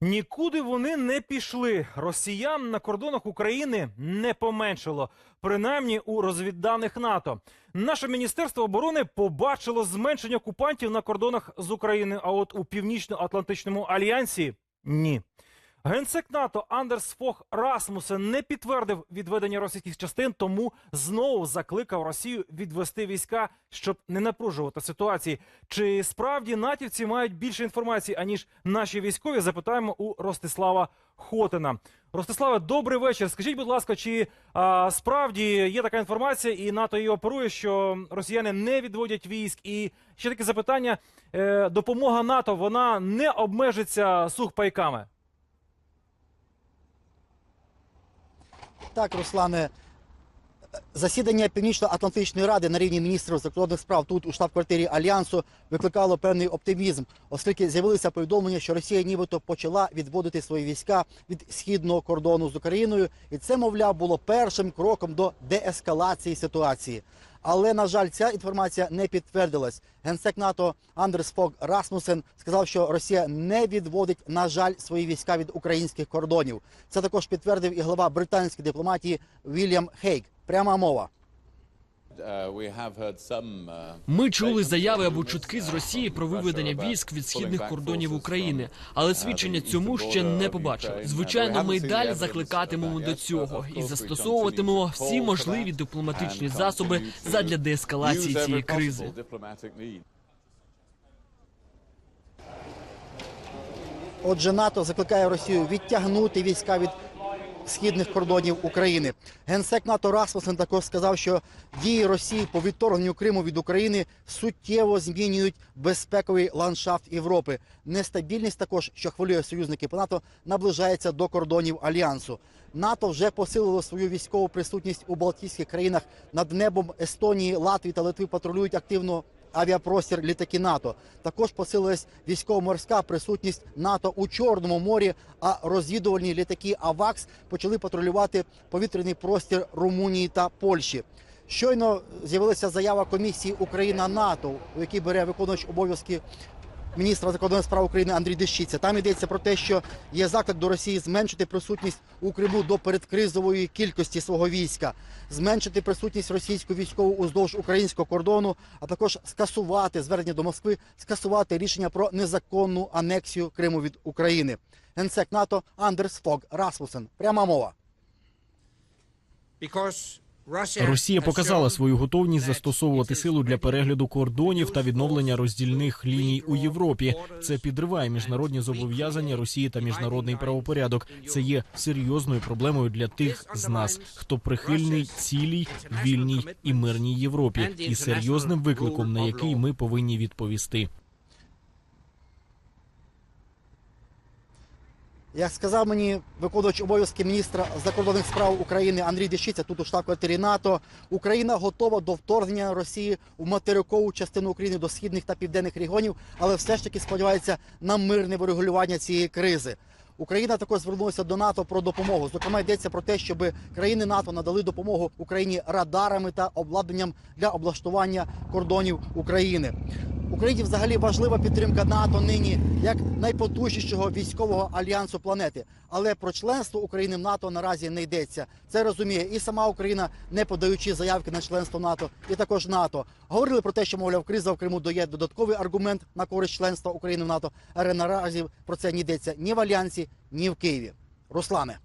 Нікуди вони не пішли. Росіян на кордонах України не поменшало, принаймні у розвідданих НАТО. Наше міністерство оборони побачило зменшення окупантів на кордонах з України. А от у північно-атлантичному альянсі ні. Генсек НАТО Андерс Фох Расмусен не підтвердив відведення російських частин, тому знову закликав Росію відвести війська, щоб не напружувати ситуації. Чи справді натівці мають більше інформації аніж наші військові? Запитаємо у Ростислава Хотина. Ростиславе, добрий вечір. Скажіть, будь ласка, чи а, справді є така інформація, і НАТО її оперує, що росіяни не відводять військ? І ще таке запитання: е, допомога НАТО вона не обмежиться сухпайками? Так, Руслане. Засідання Північно-Атлантичної ради на рівні міністрів закордонних справ тут у штаб-квартирі Альянсу викликало певний оптимізм, оскільки з'явилися повідомлення, що Росія нібито почала відводити свої війська від східного кордону з Україною, і це, мовляв, було першим кроком до деескалації ситуації. Але на жаль, ця інформація не підтвердилась. Генсек НАТО Андерс Фог Расмусен сказав, що Росія не відводить, на жаль, свої війська від українських кордонів. Це також підтвердив і глава британської дипломатії Вільям Хейк. Пряма мова. Ми чули заяви або чутки з Росії про виведення військ від східних кордонів України, але свідчення цьому ще не побачили. Звичайно, ми й далі закликатимемо до цього і застосовуватимемо всі можливі дипломатичні засоби задля деескалації цієї кризи. Отже, НАТО закликає Росію відтягнути війська від східних кордонів України. Генсек НАТО Расмусен також сказав, що дії Росії по відторгненню Криму від України суттєво змінюють безпековий ландшафт Європи. Нестабільність також, що хвилює союзників по НАТО, наближається до кордонів альянсу. НАТО вже посилило свою військову присутність у Балтійських країнах над небом Естонії, Латвії та Литви патрулюють активно авіапростір літаки НАТО. Також посилилась військово-морська присутність НАТО у Чорному морі. А розвідувальні літаки АВАКС почали патрулювати повітряний простір Румунії та Польщі. Щойно з'явилася заява комісії Україна НАТО, у якій бере виконувач обов'язки міністра закордонних справ України Андрій Дещиця. Там йдеться про те, що є заклик до Росії зменшити присутність у Криму до передкризової кількості свого війська, зменшити присутність російського військову уздовж українського кордону, а також скасувати звернення до Москви, скасувати рішення про незаконну анексію Криму від України. Генсек НАТО Андерс Фог Расмусен. Пряма мова. Росія показала свою готовність застосовувати силу для перегляду кордонів та відновлення роздільних ліній у Європі. Це підриває міжнародні зобов'язання Росії та міжнародний правопорядок. Це є серйозною проблемою для тих з нас, хто прихильний цілій вільній і мирній Європі, і серйозним викликом, на який ми повинні відповісти. Як сказав мені виконувач обов'язки міністра закордонних справ України Андрій Дещиця, тут у штаб-квартирі НАТО, Україна готова до вторгнення Росії у материкову частину України до східних та південних регіонів, але все ж таки сподівається на мирне врегулювання цієї кризи. Україна також звернулася до НАТО про допомогу. Зокрема, йдеться про те, щоб країни НАТО надали допомогу Україні радарами та обладнанням для облаштування кордонів України. Україні взагалі важлива підтримка НАТО нині як найпотужнішого військового альянсу планети. Але про членство України в НАТО наразі не йдеться. Це розуміє і сама Україна, не подаючи заявки на членство НАТО, і також НАТО. Говорили про те, що мовляв криза в Криму дає додатковий аргумент на користь членства України в НАТО. Але наразі про це не йдеться ні в альянсі, ні в Києві. Руслане.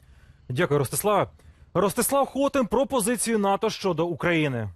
Дякую, Ростиславе. Ростислав Хотин про позицію НАТО щодо України.